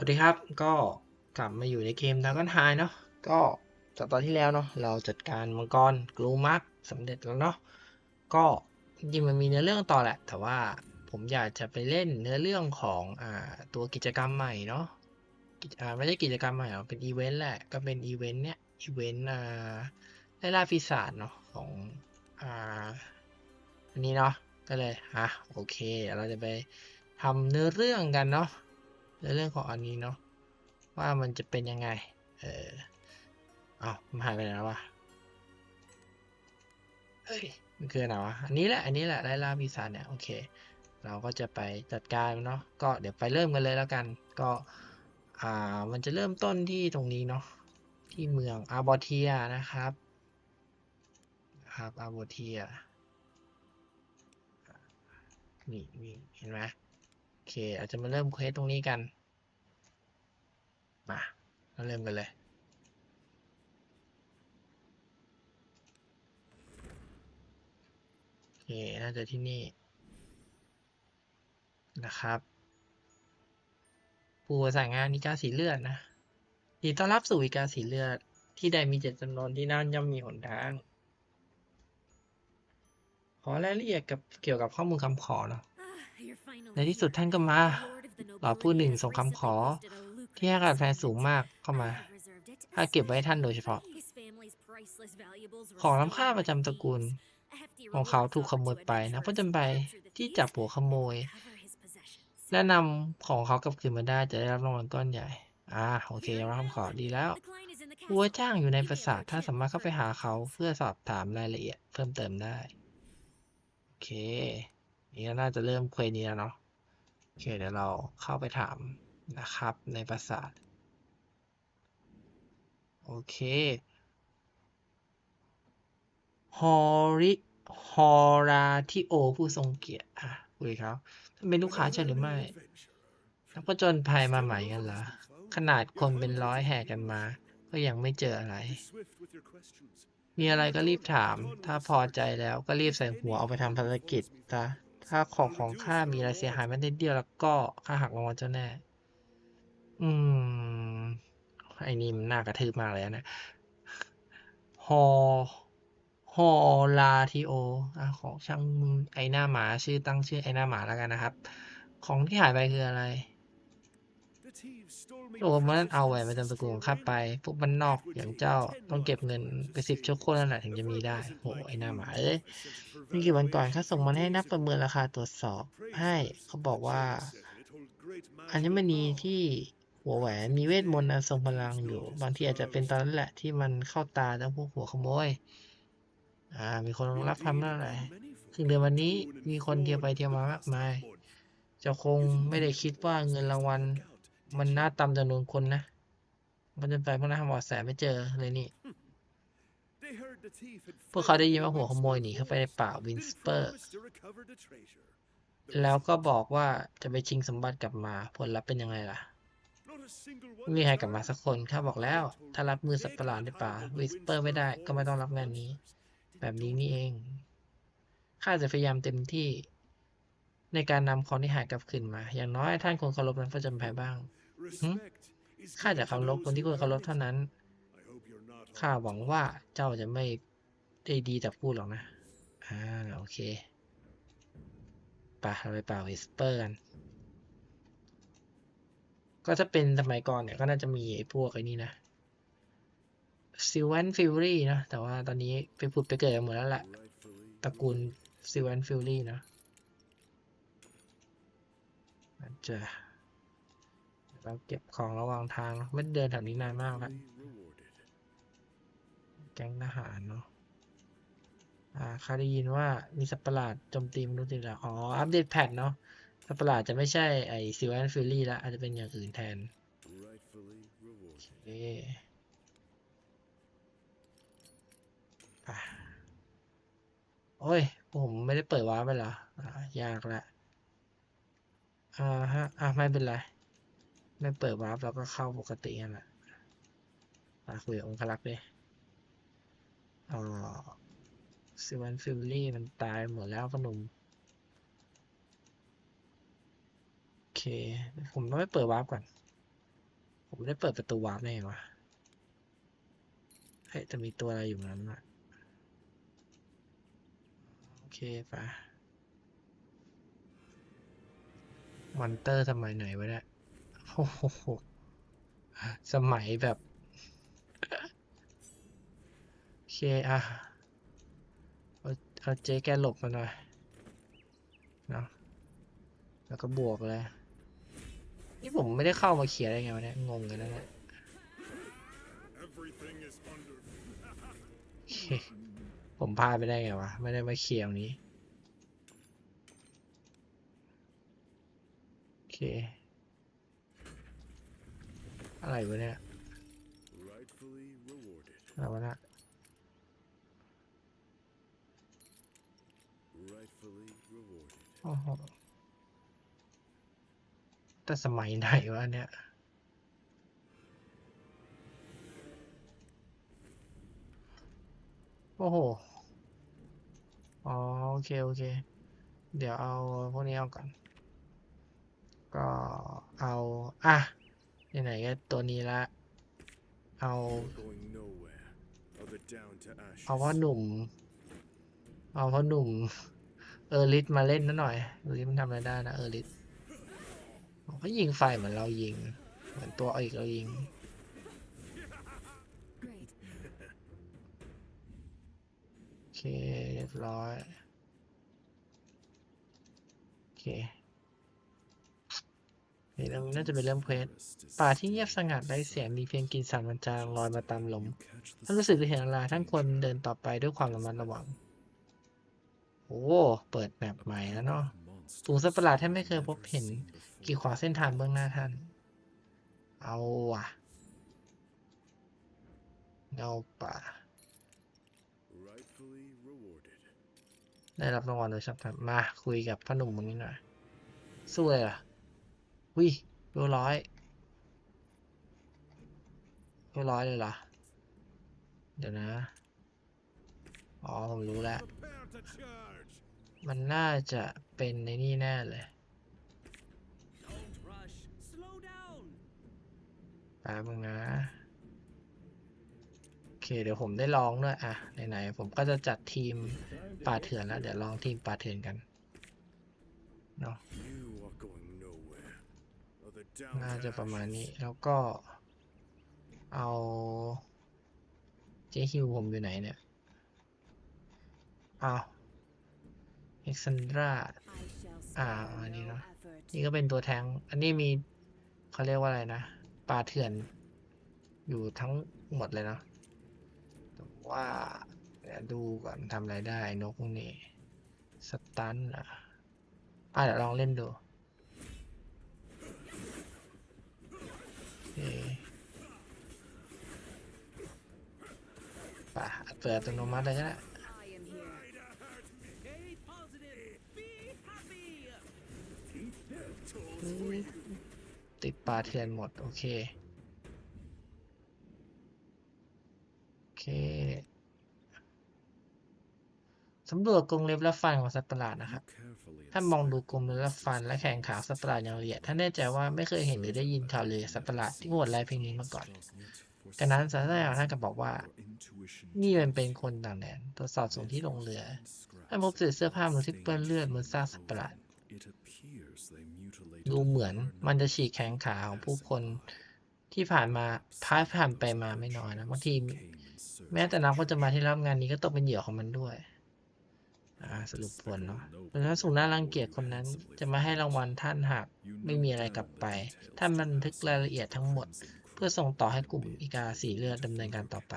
วัสดีครับก็กลับมาอยู่ในเกม Dragon High เนาะก็จากตอนที่แล้วเนาะเราจัดการมังกรกลูมักสำเร็จแล้วเนาะก็จริงมันมีเนื้อเรื่องต่อแหละ แต่ว่าผมอยากจะไปเล่นเนื้อเรื่องของอ่าตัวกิจกรรมใหม่เนาะอ่าไม่ใช่กิจกรรมใหม่หรอกเป็นอีเวนต์แหละก็เป็นอีเวนต์เนี้ยอีเวนต์อ่าไล่ล่าปีศาจเนาะของอ่าอันนี้เนาะก็เลยอะโอเคเราจะไปทำเนื้อเรื่องกันเนาะ ในเรื่องของอันนี้เนาะว่ามันจะเป็นยังไง เออเอามันหายไปไหนแล้ววะเอ้ยมันคืออะไรวะอันนี้แหละอันนี้แหละไล่ล่าปีศาจเนี่ยโอเค เราก็จะไปจัดการเนาะก็เดี๋ยวไปเริ่มกันเลยแล้วกัน ก็อ่ามันจะเริ่มต้นที่ตรงนี้เนาะที่เมืองอาบอเทียนะครับครับอาบอเทียนี่นี่เห็นไหม โอเคอาจจะมาเริ่มเควสตรงนี้กัน มาเราเริ่มกันเลยโอเคน่าจะที่นี่ นะครับผู้ประสานงานนิกาสีเลือดนะดีต้อนรับสู่นิกาสีเลือด ที่ใดมีเจ็ดจำนวนที่นั่นย่อมมีหนทาง ขอรายละเอียดกับเกี่ยวกับข้อมูลคำขอเนาะ ในที่สุดท่านก็มาหล่อผู้หนึ่งส่งคำขอ ที่ให้การแฟนสูงมากเข้ามาถ้าเก็บไว้ให้ท่านโดยเฉพาะ ของล้ำค่าประจำตระกูล ของเขาถูกขโมยไปนะเพราะจำไปที่จับหัวขโมย และนำของเขากลับคืนมาได้จะได้รับรางวัลก้อนใหญ่ อ่าโอเครับคำขอดีแล้วหัวจ้างอยู่ในปราสาทถ้านสามารถเข้าไปหาเขาเพื่อสอบถามรายละเอียดเพิ่มเติมได้ โอเค นี่ก็น่าจะเริ่มเควนี้แล้วเนาะโอเคเดี๋ยวเราเข้าไปถามนะครับในปราสาทโอเคฮอริฮอราทิโอผู้ทรงเกียรติอะคุยเขาท่านเป็นลูกค้าใช่หรือไม่นักผจญภัยมาใหม่กันเหรอ ขนาดคนเป็นร้อยแห่กันมา ก็ยังไม่เจออะไร มีอะไรก็รีบถาม ถ้าพอใจแล้วก็รีบใส่หัวเอาไปทำภารกิจซะ ค่าของของข้ามีอะไรเสียหายแม้แต่นิดเดียวแล้วก็ข้าหักรางวัลเจ้าแน่ อืม ไอ้นี่มันน่ากระทืบมากเลยนะฮอฮอลาทิโออะของช่างไอหน้าหมาชื่อตั้งชื่อไอหน้าหมาแล้วกันนะครับ ของที่หายไปคืออะไร โอ้มันเอาแหวนประจำตะกูลของข้าไปพวกมันนอกอย่างเจ้าต้องเก็บเงินไปสิบชั่วโคตรนั่นแหละถึงจะมีได้โหไอหน้าหมาเอ้ยไม่กี่วันก่อนข้าส่งมันให้นักประเมินราคาตรวจสอบ ให้เขาบอกว่า อัญมณีที่หัวแหวนมีเวทมนต์อันทรงพลังอยู่ บางทีอาจจะเป็นตอนนั้นแหละที่มันเข้าตาทั้งพวกหัวขโมยอ่า มีคนรับทำนั่นแหละถึงเดือนวันนี้มีคนเทียวไปเทียวมามากมายจ้าคงไม่ได้คิดว่าเงินรางวัล มันน่าตามจำนวนคนนะมันจะไปเพราะนหาบอแสไม่เจอเลยนี่ พวกเขาได้ยินว่าหัวขโมยหนีเข้าไปในป่าวินสเปอร์ แล้วก็บอกว่าจะไปชิงสมบัติกลับมา ผลลัพธ์เป็นยังไงล่ะ ไม่มีใครกลับมาสักคนข้าบอกแล้ว ถ้ารับมือสัตว์ประหลาดในป่าวินสเปอร์ไม่ได้ก็ไม่ต้องรับงานนี้ แบบนี้นี่เอง ข้าจะพยายามเต็มที่ ในการนำของที่หายกลับคืนมา อย่างน้อยท่านคงเคารพนักผจญภัยบ้าง ข้าจะเคารพคนที่ควรเคารพเท่านั้น ข้าหวังว่าเจ้าจะไม่ได้ดีแต่พูดหรอกนะ อ่า โอเคไปเราไปป่าวิสเปอร์กัน ก็ถ้าเป็นสมัยก่อนเนี่ยก็น่าจะมีไอ้พวกไอ้นี่นะซิวันฟิลลี่นะ แต่ว่าตอนนี้ไปผุดไปเกิดกันหมดแล้วแหละตระกูลซิวันฟิลลี่นะจะ เราเก็บของระหว่างทางเนอะไม่เดินแถวนี้นานมากแล้วแก๊งทหารเนาะอ่าข้าได้ยินว่ามีสัตว์ประหลาดโจมตีมนุษย์อีกแล้วอ๋อ อัปเดตแพทเนาะสัตว์ประหลาดจะไม่ใช่ไอซิลแอนฟิลลี่ละอาจจะเป็นอย่างอื่นแทนโอเคโอ้ย ผมไม่ได้เปิดวาร์ปไปเหรออ่ายากละอ่าฮะ อ่าไม่เป็นไร ไม่เปิดวาร์ปเราก็เข้าปกติกันแหละมาคุยกับองคลักษ์ดิอ๋อซิวันฟิลลี่มันตายหมดแล้วพนุ่มโอเค ผมต้องไปเปิดวาร์ปก่อน ผมได้เปิดประตูวาร์ปได้ไงวะเฮ้ยจะมีตัวอะไรอยู่นั้นอะโอเคไปมอนเตอร์สมัยไหนวะเนี่ย โอ้โหสมัยแบบโอเคอะเอาเอาเจ๊แกหลบมาหน่อยเนาะแล้วก็บวกเลย นี่ผมไม่ได้เข้ามาเคลียร์ได้ไงวะเนี่ยงงกันแล้วเนี่ย Everything is under โอเคผมพลาดไปได้ไงวะ ไม่ได้มาเคลียร์ตรงนี้ โอเค อะไรวะเนี่ยอะไรวะเนี่ยโอ้โหแต่สมัยไหนวะเนี่ยโอ้โห อ๋อโอเค โอเค เดี๋ยวเอาพวกนี้เอาก่อน ก็เอา อะ ไหนๆก็ตัวนี้ละ เอา เอาพ่อหนุ่ม เอาพ่อหนุ่ม เออริสมาเล่นนะหน่อยดูดิมันทำอะไรได้นะเออริสเขายิงไฟเหมือนเรายิง เหมือนตัวอีกเรายิงโอเคเรียบร้อยโอเค นี่เราน่าจะเป็นเริ่มเควสป่าที่เงียบสงัดไร้เสียงมีเพียงกลิ่นสาบมันจางลอยมาตามลมท่านรู้สึกหรือเห็นอะไรท่านควรเดินต่อไปด้วยความระมัดระวัง โอ้เปิดแมปใหม่แล้วเนาะฝูงสัตว์ประหลาดที่ไม่เคยพบเห็นกีดขวางเส้นทางเบื้องหน้าท่าน เอาว่ะเงาป่าได้รับรางวัลโดยชอบธรรมมาคุยกับพ่อหนุ่มคนนี้หน่อยสู้เลยเหรอ วิเรียบร้อยเรียบร้อยเลยเหรอ เดี๋ยวนะ อ๋อ ผมรู้แล้ว มันน่าจะเป็นในนี่แน่เลยแป๊บนึงนะ โอเค เดี๋ยวผมได้ลองด้วย อะ ไหนๆ ผมก็จะจัดทีมป่าเถื่อนแล้ว เดี๋ยวลองทีมป่าเถื่อนกัน เนาะ น่าจะประมาณนี้แล้วก็ เอาเจฮิวผมอยู่ไหนเนี่ยเอาเอ็กซันดรา I shall Ah, spare ano no yun? effort. นี่ก็เป็นตัวแทง อันนี้มีเขาเรียกว่าอะไรนะป่าเถื่อน อยู่ทั้งหมดเลยเนาะแต่ว่าเดี๋ยวดูก่อนทำอะไรได้นกพวกนี้ สตันอะอะเดี๋ยวลองเล่นดู คป่ะเปิดอัตโนมัติเลยก็ได้ติดปลาเถื่อนหมด โอเค โอเค สำรวจกรงเล็บและฟันของสัตว์ประหลาดนะครับ Carefully ท่านมองดูกรงเล็บและฟันและแขนขาสัตว์ประหลาดอย่างละเอียดท่านแน่ใจว่าไม่เคยเห็นหรือได้ยินข่าวเลยสัตว์ประหลาดที่โหดร้ายเพียงนี้มาก่อนดังนั้นสัตว์ประหลาดท่านก็บอกว่า นี่มันเป็นคนต่างแดนตรวจสอบส่วนที่ลงเรือท่านพบเศษเสื้อผ้ามนุษย์ที่เปื้อนเลือดบนซากสัตว์ประหลาดดูเหมือนมันจะฉีกแขนขาของผู้คนที่ผ่านมาพายผ่านไปมาไม่น้อยนะบางที แม้แต่นักก็จะมาที่รับงานนี้ก็ตกเป็นเหยื่อของมันด้วย อ่าสรุปผลเนาะเพราะฉะนั้นสูงน่ารังเกียจคนนั้นจะมาให้รางวัลท่านหากไม่มีอะไรกลับไป ท่านบันทึกรายละเอียดทั้งหมด เพื่อส่งต่อให้กลุ่มอีกาสีเลือดดำเนินการต่อไป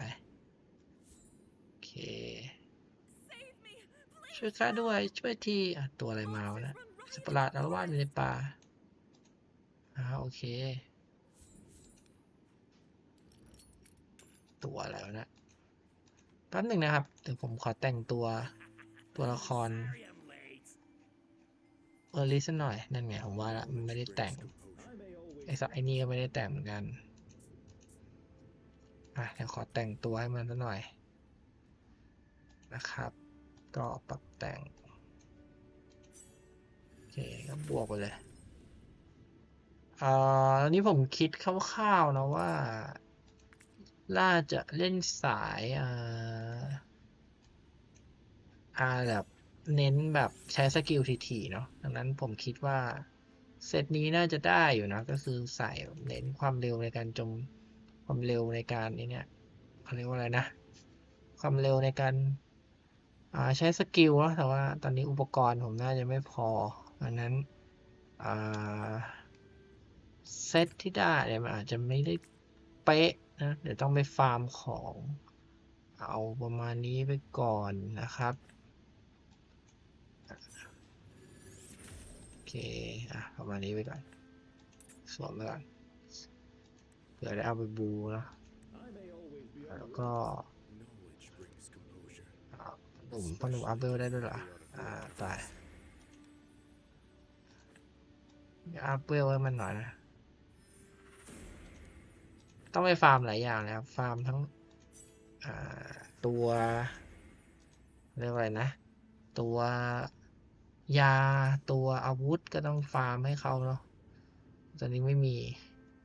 โอเค Save me, ช่วยข้าด้วยช่วยทีอะตัวอะไรมาวะเนะสัตว์ประหลาดอารวาสอยู่ในป่าอ่าโอเค ตัวอะไรวะเนะแป๊บหนึ่งนะครับเดี๋ยวผมขอแต่งตัว ตัวละครเออลิสหน่อย นั่นไงผมว่าละมันไม่ได้แต่ง ไอ้สักไอ้นี่ก็ไม่ได้แต่งเหมือนกัน อะเดี๋ยวขอแต่งตัวให้มันสักหน่อย นะครับ ก็ปรับแต่ง โอเคก็บวกไปเลยเอ่ออันนี้ผมคิดคร่าวๆนะว่าน่าจะเล่นสายอ่า อาแบบเน้นแบบใช้สกิลถี่ๆเนาะดังนั้นผมคิดว่า เซตนี้น่าจะได้อยู่นะ ก็คือใส่เน้นความเร็วในการจมความเร็วในการนี้เนี่ยเขาเรียกว่าอะไรนะ ความเร็วในการอาใช้สกิลเนาะแต่ว่าตอนนี้อุปกรณ์ผมน่าจะไม่พอดังนั้นเซตที่ได้เนี่ยมันอาจจะไม่ได้เป๊ะนะเดี๋ยวต้องไปฟาร์มของ เอาประมาณนี้ไปก่อนนะครับ โอ เคอะประมาณนี้ไปก่อนสวมไปก่อนเผื่อได้เอาไปบูนะแล้วก็หนุ่มพอหนุ่มอัพเวลได้ด้วยเหรออ่าตายอัพเวลให้มันหน่อยนะต้องไปฟาร์มหลายอย่างเลยครับ ฟาร์มทั้งตัว เรียกอะไรนะ ตัว ยาตัวอาวุธก็ต้องฟาร์มให้เขาเนาะตอนนี้ไม่มี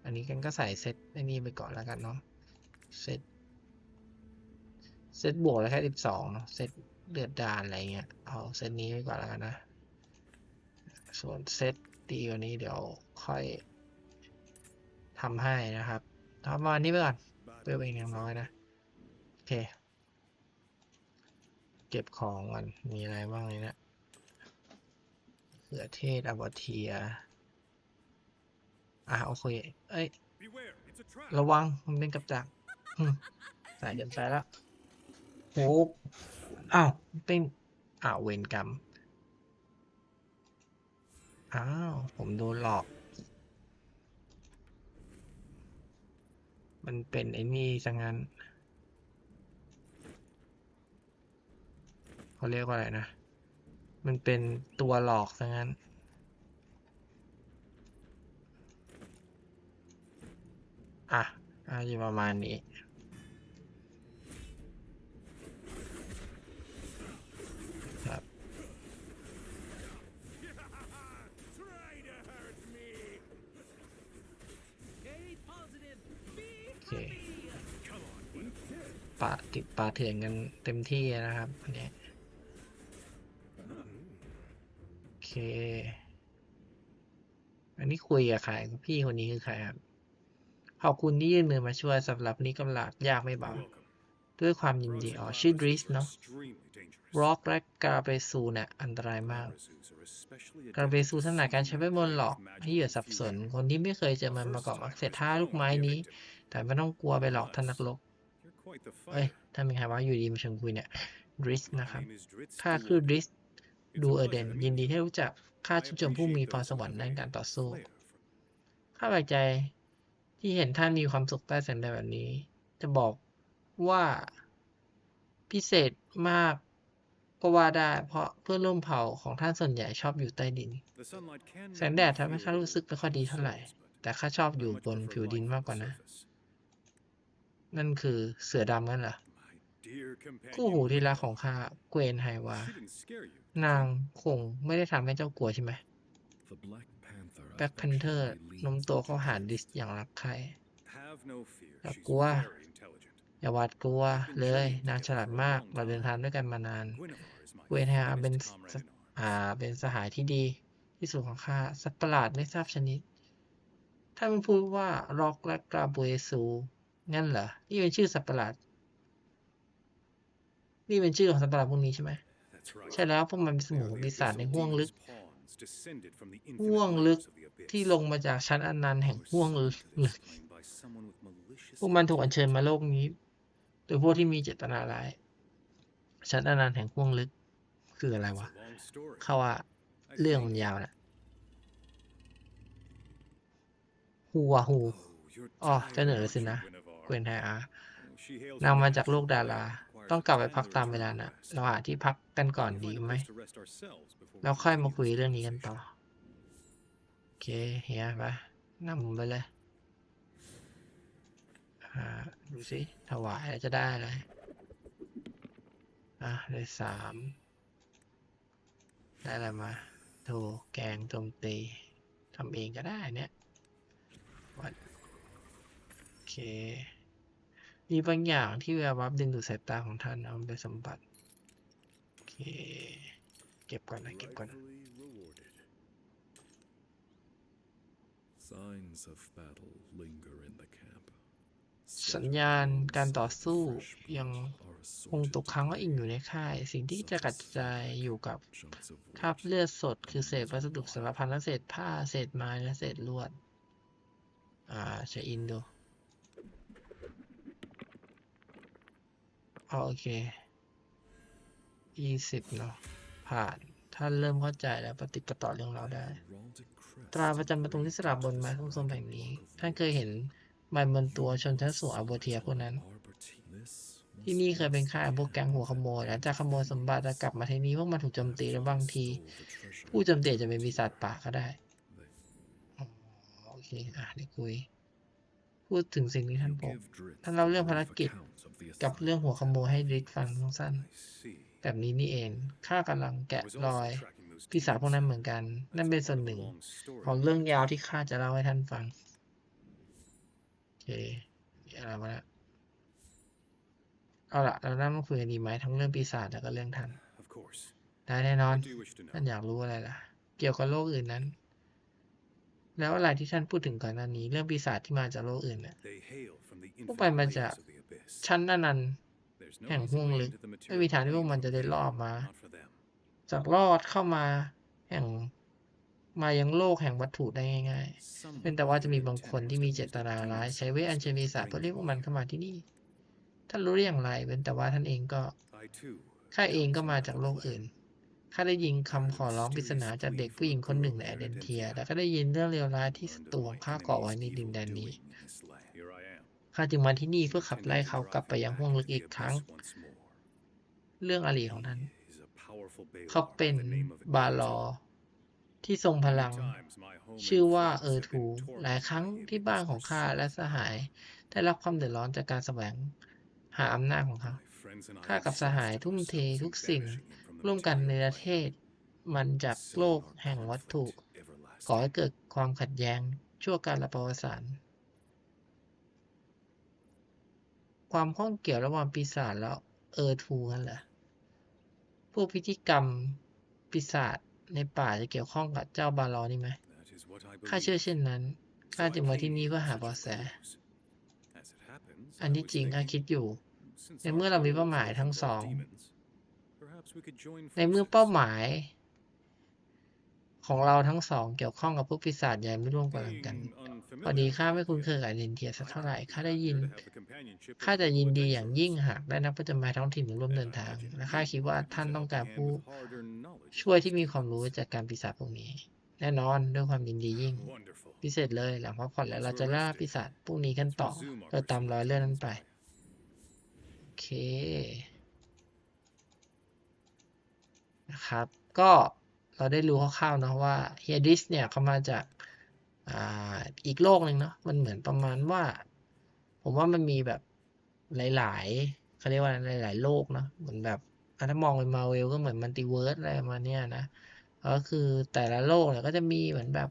อันนี้กันก็ใส่เซตไอ้นี่ไปก่อนแล้วกันเนาะเซตเซตบวกแล้วแค่สิบสองเนาะเซตเลือดดานอะไรเงี้ยเอาเซตนี้ไปก่อนแล้วกันนะ ส่วนเซตดีว่านี้เดี๋ยวค่อยทำให้นะครับทำประมาณนี้ไปก่อนเปรี้ยวเองอย่างน้อยนะโอเค เก็บของก่อนมีอะไรบ้างเลยนะ เขือเทศอบอเทีย อะโอเค เอ้ย ระวัง มันเป็นกับดักหึใส่เกินไปแล้วโอ้อ้าวเป็นอ้าวเวรกรรม อ้าว ผมโดนหลอก มันเป็นไอ้นี่ซะงั้นเขาเรียกว่าอะไรนะ มันเป็นตัวหลอกซะงั้น อะอาจะประมาณนี้ ครับ Try to hurt me. Stay positive. Be Okay. happy. Come on, buddy. ปะติดปลาเถื่อนกันเต็มที่นะครับอันนี้ อเคอันนี้คุยกับใครพี่คนนี้คือใครครับ ขอบคุณที่ยื่นมือมาช่วยสำหรับนี้กำลังยากไม่เบา Welcome. ด้วยความยินดีอ๋อชื่อดริส Rosa's are เนาะ extremely dangerous. ร็อกและกราเบซูเนี่ยอันตรายมาก Rosa's are especially กราเบ addicted ซู to ถนัดการใช้เวทมนต์หลอก magic ให้เหยื่อสับสน คนที่ไม่เคยเจอมันมาก่อนมักเสียท่าลูกไม้นี้ แต่ไม่ต้องกลัวไปหลอกท่านนักรบ You're quite the เอ้ย fighter. ถ้ามีใครว่าอยู่ดีมาชวนคุยเนี่ยดริส My นะครับ name is Dritz ข้า de คือด Warden. ริส It's ดูเอเดน ยินดีที่รู้จักข้าชื่นชมผู้มีพรสวรรค์ด้านการต่อสู้ ข้าแปลกใจที่เห็นท่านมีความสุขใต้แสงแดดแบบนี้ จะบอกว่าพิเศษมากก็ว่าได้ เพราะเพื่อนร่วมเผ่าของท่านส่วนใหญ่ชอบอยู่ใต้ดิน แสงแดดทำให้ข้ารู้สึกไม่ค่อยดีเท่าไหร่ แต่ข้าชอบอยู่บนผิวดินมากกว่านะ นั่นคือเสือดำนั่นเหรอ คู่หูที่รักของข้าเกวนไฮวานางคงไม่ได้ทำให้เจ้ากลัวใช่ไหมแบ็คแพนเทอร์โน้มตัวเข้าหาดิสอย่างรักใครอย่ากลัว อย่าหวาดกลัวเลย นางฉลาดมาก เราเดินทางด้วยกันมานาน เวนไฮอาเป็นสอ่าเป็นสหายที่ดี ที่สุดของข้าสัตว์ประหลาดไม่ทราบชนิด ถ้ามันพูดว่าร็อกและกราบเวซูงั้นเหรอ นี่เป็นชื่อสัตว์ประหลาด นี่เป็นชื่อของสัตว์ประหลาดพวกนี้ใช่ไหมใช่แล้วพวกมันเป็นสมุนปีศาจในห้วงลึกห้วงลึกที่ลงมาจากชั้นอนันต์แห่งห้วงลึก พวกมันถูกอัญเชิญมาโลกนี้ โดยพวกที่มีเจตนาร้าย ชั้นอนันต์แห่งห้วงลึกคืออะไรวะ เข้าว่าเรื่องมันยาวนะฮูวาฮูอ๋อจะเหนื่อยเลยสินะ เกวนไฮอานางนำมามาจาจากกโลโลกกดาดารารา ต้องกลับไปพักตามเวลานะนะเราหาหาที่ที่พัพักกกักันนก่ก่ออนนดีดีไหไหมมโอโอเคเคเฮียไปนำผมไปเลยอ่าดูสิถวายแล้วจะได้อะไร อะ ได้สาม ได้อะไรมาโทแกงโจมตีทำเองก็ได้เนี่ยวันโอเค มีบางอย่างที่แวววับดึงดูดสายตาของท่านเอามันเป็นสมบัติ โอเค เก็บก่อนนะ เก็บก่อนนะ Rightfully rewarded. Signs of battle linger in the camp. สัญญาณการต่อสู้ยัง Are คงตก assorted ค้างไว้อีกอยู่ในค่าย สิ่งที่จะกระจายอยู่กับ chunks of คราบ wood. เลือดสด คือเศษวัสดุสารพันและเศษผ้า เศษไม้และเศษลวด อ่าเชคอินดูอ๋อ โอเคยี่สิบเนาะผ่าน ท่านเริ่มเข้าใจแล้วปฏิดประต่อเรื่องเราได้ ตราประจำประตูที่สลับบนไม้ทรงสมแห่งนี้ ท่านเคยเห็นใบบนตัวชนชั้นสูงอาโบเทียพวกนั้น ที่นี่เคยเป็นค่ายพวกแก๊งหัวขโมยหลังจากขโมยสมบัติแล้วกลับมาที่นี้พวกมันถูกโจมตีและบางที ผู้โจมตีจะเป็นปีศาจป่าก็ได้อ๋อโอเค อะเดี๋ยวคุย พูดถึงสิ่งที่ท่านพบ give Drizzt ท่านเล่าเรื่องภาร brief กิจ accounts of the กับเรื่องหัวขโมยให้ดริกฟังสั้น I see. ๆแบบนี้นี่เองข้ากำลังแกะ Was ร also อย tracking those ปีศาจพวกนั้นเหมือนกัน นั่นเป็นส่วนหนึ่ง ของเรื่องยาวที่ข้าจะเล่าให้ท่านฟังโอเคอะไรมาแล้วเอาละเรานั่งมาคุยกันดีไหมทั้งเรื่องปีศาจแล้วก็เรื่องท่าน Of course. ได้แน่นอน I do wish to ท่าน know. อยากรู้อะไรล่ะ เกี่ยวกับโลกอื่นนั้น แล้วอะไรที่ท่านพูดถึงก่อนหน้านี้ เรื่องปีศาจที่มาจากโลกอื่นน่ะ They hail from the พวก infinite มันมาจาก layers of the abyss. ชั้นอนันต์ There's no แห่ง easy ห้วง way ลึก into the ไม่มีทางที่พวก material มันจะได้ plane ลอดมา Not for them. จากลอดเข้ามาแห่งมายังโลกแห่งวัตถุได้ง่ายๆ เป็นแต่ว่าจะมีบางคนที่มีเจตนาร้ายใช้เวทอัญเชิญปีศาจเพื่อเรียกพวกมันเข้ามาที่นี่ ท่านรู้ได้อย่างไรเป็นแต่ว่าท่านเองก็ I too. ข้าเองก็มาจากโลกอื่น ข้าได้ยินคำขอร้องปริศนาจากเด็กผู้หญิงคนหนึ่งในแอเดนเทีย แล้วก็ได้ยินเรื่องเลวร้ายที่ศัตรูของข้าก่อไว้ในดินแดนนี้ ข้าจึงมาที่นี่เพื่อขับไล่เขากลับไปยังห้วงลึกอีกครั้ง เรื่องอลีของท่านเขาเป็นบาลอที่ทรงพลัง ชื่อว่าเออทู หลายครั้งที่บ้านของข้าและสหาย ได้รับความเดือดร้อนจากการแสวงหาอำนาจของเขาข้ากับสหายทุ่มเททุกสิ่ง ร่วมกันในประเทศ มันจากโลกแห่งวัตถุก่อให้เกิดความขัดแย้งชั่วการละประวัติศาสตร์ความข้องเกี่ยวระหว่างปีศาจแล้วเออทูกันเหรอพวกพิธีกรรมปีศาจในป่าจะเกี่ยวข้องกับเจ้าบาลอนี่ไหมข้าเชื่อเช่นนั้นข้าจึงมาที่นี่เพื่อหาเบาะแส อันที่จริงข้าคิดอยู่ ในเมื่อเรามีเป้าหมายทั้งสอง ในเมื่อ forces. เป้าหมาย ของเราทั้งสองเกี่ยวข้องกับพวกปีศาจใหญ่ไม่ร่วมกันกัน Being พอดี unfamiliar ข้าไม่ with คุ้น them, เคยกับเดนเทียสักเท่าไหร่ข้า I ได้ยิน prefer to have the companionship of ข้าจะยินดีอย่าง fellow ยิ่งหากได้นักผจญภัยท้องถิ่นมาร่วมเดิน adventurers. ทาง I imagine และ you ข้าคิดว่า could ท่าน use a ต้องการ hand ผู้ with hard-earned knowledge ช่วย like ที่มีความรู้จากการปีศาจพวกนี้ แน่นอนด้วยความยินดียิ่ง Wonderful. พิเศษเลยหลังพักผ่อนแล้วเราจะล่าปีศาจพวกนี้กันต่อ Resume our โดยตาม pursuit รอย of เลื่อนนั้นไป Messiah. โอเค นะครับ ก็เราได้รู้คร่าวๆนะว่าเฮียดิสเนี่ยเขามาจากอ,อีกโลกหนึ่งเนาะมันเหมือนประมาณว่า ผมว่ามันมีแบบหลายๆเขาเรียกว่าหลายๆโลกเนาะเหมือนแบบถ้ามองเป็นมาเวลก็เหมือนมัลติเวิร์สอะไรมาเนี้ยนะก็คือแต่ละโลกเนี่ยก็จะมีเหมือนแบบ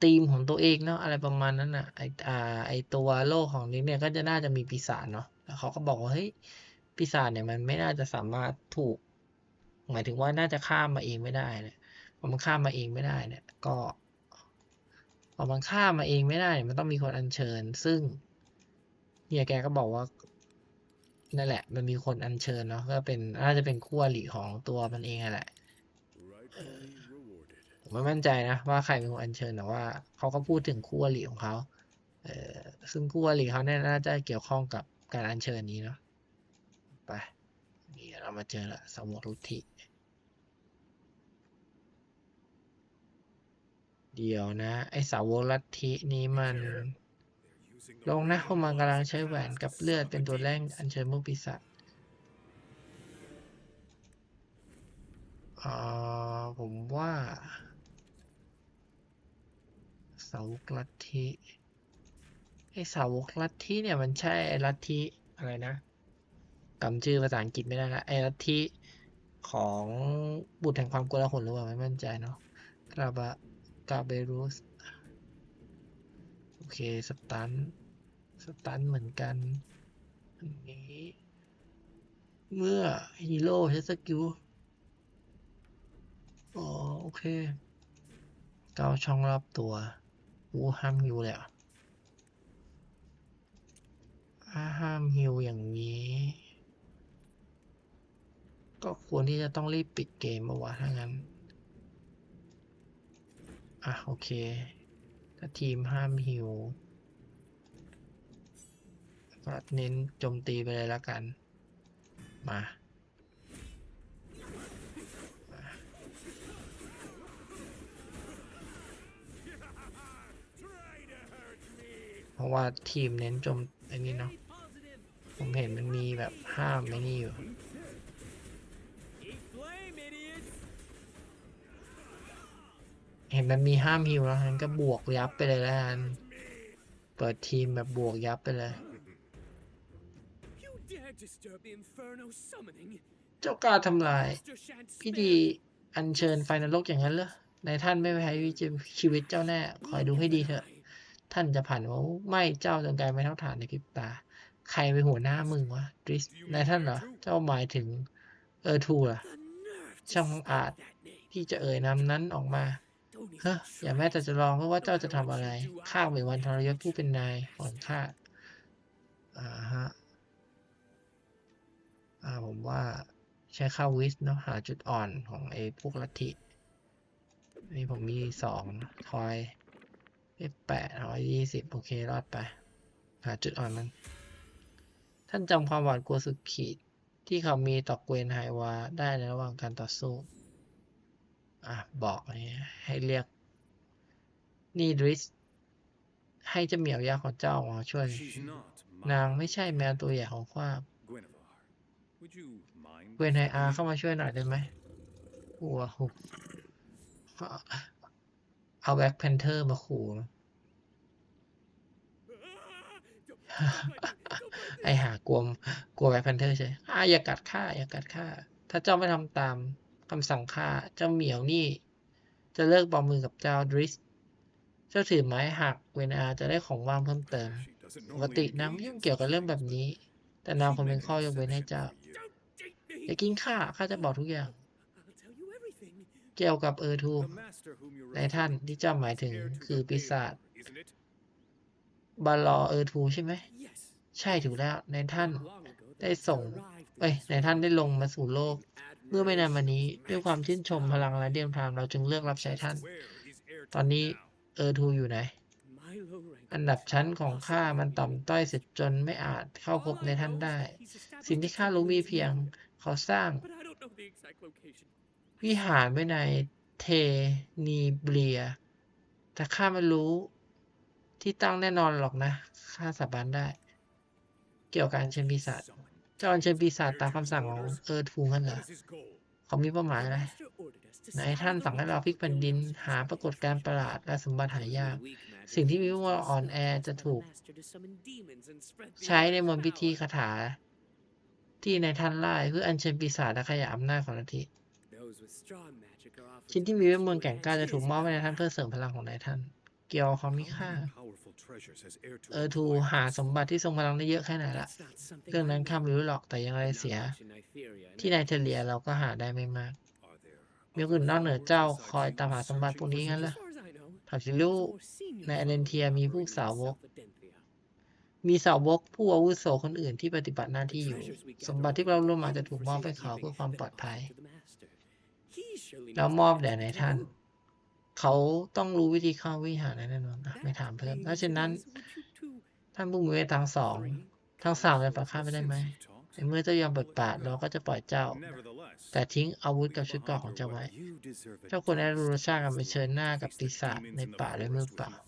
ธีมของตัวเองเนาะอะไรประมาณนั้นอะไออ่าไอตัวโลกของนี้เนี่ยก็จะน่าจะมีปีศาจเนาะแล้วเขาก็บอกว่าเฮ้ย ปีศาจเนี่ยมันไม่น่าจะสามารถถูก หมายถึงว่าน่าจะข้ามมาเองไม่ได้เนี่ยพอมันข้ามมาเองไม่ได้เนี่ย ก็พอมันข้ามมาเองไม่ได้เนี่ยมันต้องมีคนอัญเชิญ ซึ่งเฮียแกก็บอกว่านั่นแหละ มันมีคนอัญเชิญเนาะก็เป็นน่าจะเป็นคู่อริของตัวมันเองแหละผมไม่มั่นใจนะว่าใครเป็นคนอัญเชิญแต่ว่าเขาก็พูดถึงคู่อริของเขาเออซึ่งคู่อริเขาเนี่ยน่าจะเกี่ยวข้องกับการอัญเชิญนี้เนาะ ไปนี่เรามาเจอละสมุรุทธิเดี๋ยวนะ ไอสาวกลัทธินี้มันลงนะพวกมันกำลังใช้แหวนกับเลือดเป็นตัวแรงอัญเชิญพวกปีศาจอ่าผมว่าสาวกลัทธิไอสาวกลัทธิเนี่ยมันใช่ลัทธิอะไรนะ จำชื่อภาษาอังกฤษไม่ได้ละไอลัทธิของบุตรแห่งความกลาหลหรือเปล่าไม่มั่นใจเนาะกราบะกาเบรุสโอเค สตัน สตันเหมือนกัน อันนี้ เมื่อฮีโร่ใช้สกิล อ๋อ โอเค เก้าช่องรอบตัวกูห้ามฮิวเลยอะถ้าห้ามฮิวอย่างนี้ ก็ควรที่จะต้องรีบปิดเกมมาวะถ้างั้น อะ โอเค ถ้าทีมห้ามฮิว ก็เน้นโจมตีไปเลยแล้วกัน มาเพราะว่าทีมเน้นโจมไอ้นี่เนาะ ผมเห็นมันมีแบบห้ามไอ้นี่อยู่ เห็นมันมีห้ามฮิวแล้วงั้นก็บวกยับไปเลยแล้วกันเปิดทีมแบบบวกยับไปเลย You dare disturb the Inferno summoning? เจ้ากล้าทำลาย Master shan't พิ spare ธีอัญเชิญไฟนรกอย่างนั้นเหรอในท่านไม่แพ้ชีวิตเจ้าแน่ คอยดูให้ดีเถอะ ท่านจะผ่านว่าไม่เจ้าจนกลายไม่เท่าฐานในพริบตา ใครเป็นหัวหน้ามึงวะดริสนายท่านเหรอ เจ้าหมายถึงเออทูเหรอ The nerve to ช่าง speak อาจ that name. ที่จะเอ่ยนามนั้นออกมา Don't even เฮ้ยอย่าแม้แต่จะลองเพราะว่าเจ้าจะทำอะไร ข้าเป็นวันทรยศผู้เป็นนายของข้าอ่าฮะอ่าผมว่าใช้ค่าวิสเนาะหาจุดอ่อนของไอ้พวกลัทธินี่ผมมีสองทอยแปดร้อยยี่สิบโอเค รอดไป หาจุดอ่อนมัน ท่านจำความหวาดกลัวสุดขีด ที่เขามีต่อเกวนไฮวาได้ในระหว่างการต่อสู้ อะบอกนี่ให้เรียก นี่ดริส ให้เจ้าเหมียวยาของเจ้ามาช่วย She's not นาง mine. ไม่ใช่แมวตัวใหญ่ของข้า Guinevere, would you mind? เวนไฮอาร์เข้ามาช่วยหน่อยได้ไหมกลัวหุบเอาแบ็คแพนเทอร์มาขู่นะไอหากลัวกลัวแบ็คแพนเทอร์ใช่อ่าอย่ากัดข้าอย่ากัดข้า ถ้าเจ้าไม่ทำตาม คำสั่งข้าเจ้าเหมียวนี่ จะเลิกบอมมือกับเจ้าดริส เจ้าถือไม้หักเวนอาจะได้ของว่างเพิ่มเติม ปกตินางไม่ยุ่งเกี่ยวกับเรื่องแบบนี้ แต่นางคงเป็นข้อยกเว้นให้เจ้า อย่ากินข้า ข้าจะบอกทุกอย่าง เกี่ยวกับเออทูในท่านที่เจ้าหมายถึงคือปีศาจบาลอเออทูใช่ไหม ใช่ถูกแล้วในท่านได้ส่งเอ้ยในท่านได้ลงมาสู่โลก เมื่อไม่นานมานี้ด้วยความชื่นชมพลังและเดียมพรามเราจึงเลือกรับใช้ท่าน ตอนนี้เออทูอยู่ไหน อันดับชั้นของข้ามันต่ำต้อยเสียจจนไม่อาจเข้าพบในท่านได้ สิ่งที่ข้ารู้มีเพียงเขาสร้าง วิหารไว้ในเทนีเบีย แต่ข้าไม่รู้ที่ตั้งแน่นอนหรอกนะ ข้าสาบานได้ เกี่ยวกับการเชิญปีศาจ เจ้าอัญเชิญปีศาจตามคำสั่งของเออทูงั้นเหรอ What is his goal? เขามีเป้าหมายอะไร Master ordered us to ไหน scour ท่าน the สั่งให้เราพลิกแผ่นดินหาปรากฏการณ์ประหลาดและสมบัติหายาก สิ่งที่มีว่าอ่อนแอจะถูก Master to summon demons and spread the ใช้ใน earth's มนต์พิธี power. คาถา ที่ในท่านไล่เพื่ออัญเชิญปีศาจและขยายอำนาจของลัทธิ Those with strong magic are offered ชิ้นที่มีเวทมนต์แก่งกล้าจะถูกมอบให้ในายท่านเพื่อเสริมพลังของนายท่าน เกี่ยวกับความมี How ค่า many powerful treasures has heir to เออทู acquired หาสมบัติที่ทรงพลังได้เยอะแค่ไหนละ That's not something เรื่องนั้น I ข้าไม่รู้หรอกแต่อยังไร know. เสีย Not much in Nytheria, ที่ no. ในเทเลียเราก็หาได้ไม่มาก Are there มีคนอื่น other นอกเหนือ powers เจ้า besides คอย you ตามหาสมบัติพวก searching นี้ for งั้นเหรอ As far as I know, ถามสิลูก more senior ในอเลนเทีย followers มี operate ผู้ in สาวก South Adenthia. มีสาวกผู้อาวุโสคนอื่นที่ปฏิบัติหน้าที่อยู่ Treasures we สม gather บัติที่เรารวมมา are จะถูกมอบให้เขา for เพื่อความ safekeeping ปลอดภัย to the master. He surely แล้ว knows มอบ better แด่ than ใน to ท่าน do. เขาต้องรู้วิธีเข้าวิหารแน่นอนนะไม่ That ถามเพิ่ม being แล้ว the เช่นนั้น case, would you two ท่านผู้มีเวททั้งสอง three ทั้งสามจะปล่อยข้าไปได้ไหม Since you talked, ในเมื่อเจ้ายอมเปิดปากเราก็จะปล่อยเจ้า nevertheless, แต่ทิ้งอาวุธ leave กับชุดเกราะของ behind เจ้าไว้ what you deserve a เจ้าควรได้รู้รสชาติการ death เผชิญหน้ากับ face ปี the ศาจ demons ใน in the ป่าด้วยมือ forest เปล่า with you.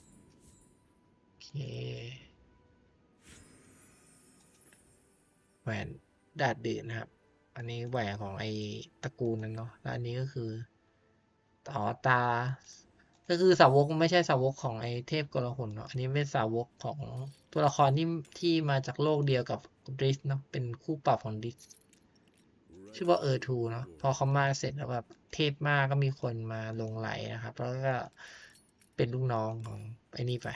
โอเคแหวนดาดดื่นนะครับ อันนี้แหวนของไอตระกูลนั้นเนาะ แล้วอันนี้ก็คือ ต่อตา ก็คือสาวกไม่ใช่สาวกของไอเทพกลหนเนาะอันนี้เป็นสาวกของตัวละครที่ที่มาจากโลกเดียวกับดริสเนาะเป็นคู่ปรับของดริสชื่อว่าเออทูเนาะพอเขามาเสร็จแล้วแบบเทพมากก็มีคนมาลงไหลนะครับ แล้วก็เป็นลูกน้องของไอ้นี่ไป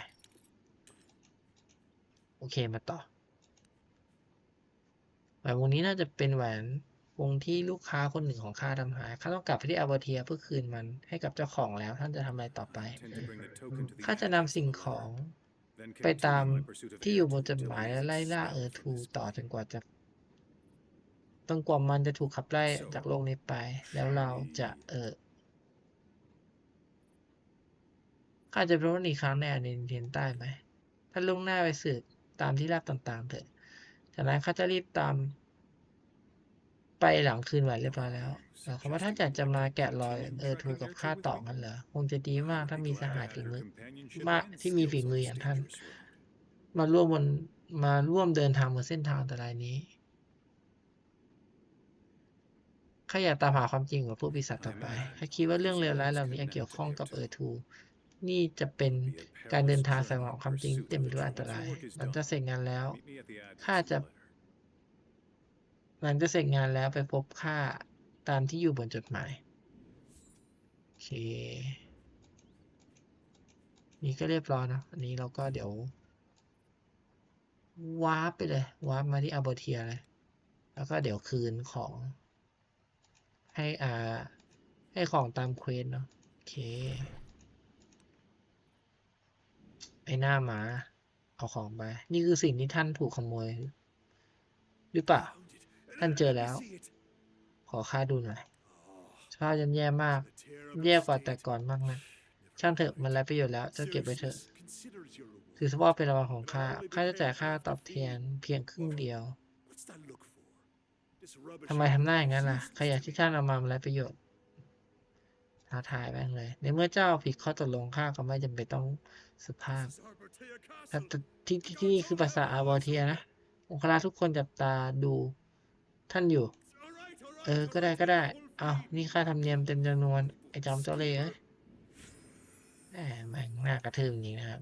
โอเคมาต่อแหวนวงนี้น่าจะเป็นแหวน วงที่ลูกค้าคนหนึ่งของข้าทำหายข้าต้องกลับไปที่อาเบเทียเพื่อคืนมันให้กับเจ้าของแล้วท่านจะทำอะไรต่อไปข้าจะนำสิ่งของไปตามที่อยู่บนจดหมายและไล่ล่าเออทูต่อจนกว่าจะจนกว่ามันจะถูกขับไล่จากโลกนี้ไป แล้วเราจะเออข้าจะไปรู้อีกครั้งในอาเนเทียนใต้ไหมท่านลุงหน้าไปสืบตามที่ลับต่างๆเถอะจากนั้นข้าจะรีบตาม ไปหลังคืนแหวนเรียบร้อยแล้วหมายความว่าท่านอยากจะมาแกะรอยเออทูกับข้าต่อกันเหรอคงจะดีมากถ้ามีสหายฝีมือมากที่มีฝีมืออย่างท่าน มาร่วมบนมาร่วมเดินทางบนเส้นทางอันตรายนี้ข้าอยากตามหาความจริงของผู้ปีศาจต่อไปข้าคิดว่าเรื่องเลวร้ายเหล่านี้เกี่ยวข้องกับเออทู นี่จะเป็นการเดินทางสายของความจริงเต็มไปด้วยอันตรายหลังจากเสร็จงานแล้ว ข้าจะ หลังจากเสร็จงานแล้วไปพบข้าตามที่อยู่บนจดหมาย โอเค นี่ก็เรียบร้อยนะ อันนี้เราก็เดี๋ยววาร์ปไปเลยวาร์ปมาที่อาร์เบเทียเลย แล้วก็เดี๋ยวคืนของ ให้อ่าให้ของตามเควสเนาะโอเค ไอหน้าหมา เอาของไป นี่คือสิ่งที่ท่านถูกขโมย หรือเปล่า ท่านเจอแล้ว ขอค่าดูหน่อยสภาพยันแย่มาก แย่กว่าแต่ก่อนมากนะช่างเถอะมันไร้ประโยชน์แล้วเจะเก็บไว้เถอะถือสว่าเป็นรางวัลของข้าข้าจะจ่ายค่าตอบแทนเพียงครึ่งเดียวทำไมทำหน้าอย่างนั้นล่ะขยะที่ท่านเอามามันไร้ประโยชน์ท้าทายแม่งเลย ในเมื่อเจ้าผิดข้อตกลงข้าก็ไม่จำเป็นต้องสุภาพที่ที่นี่คือภาษาอาร์บอเทียนะองคราทุกคนจับตาดู ท่านอยู่ เออ ก็ได้ก็ได้ เอานี่ค่าธรรมเนียมเต็มจำนวน ไอ้จอมเจ้าเล่ห์เอ้ยแหมแม่งน่ากระทืบจริงนะครับ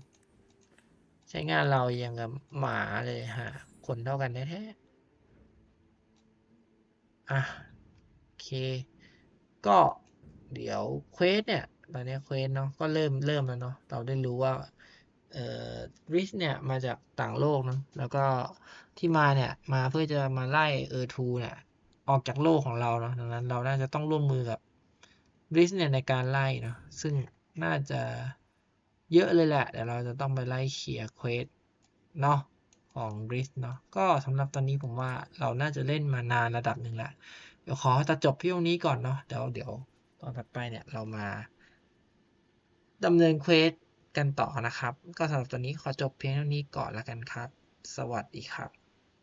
ใช้งานเราอย่างกับหมาเลยฮะ คนเท่ากันแท้ๆ อะ โอเค ก็เดี๋ยวเควสเนี่ย ตอนนี้เควสเนาะ ก็เริ่มเริ่มแล้วเนาะ เราได้รู้ว่า เอ่อริสเนี่ยมาจากต่างโลกนะแล้วก็ที่มาเนี่ยมาเพื่อจะมาไล่เออทูเนี่ยออกจากโลกของเราเนาะดังนั้นเราน่าจะต้องร่วมมือกับริสเนี่ยในการไล่เนาะซึ่งน่าจะเยอะเลยแหละเดี๋ยวเราจะต้องไปไล่เคลียร์เควสเนาะของริสเนาะก็สำหรับตอนนี้ผมว่าเราน่าจะเล่นมานานระดับหนึ่งแหละเดี๋ยวขอตัดจบที่ตรงนี้ก่อนเนาะเดี๋ยวเดี๋ยวตอนถัดไปเนี่ยเรามาดำเนินเควส กันต่อนะครับ ก็สำหรับตอนนี้ขอจบเพียงเท่านี้ก่อนแล้วกันครับ สวัสดีครับ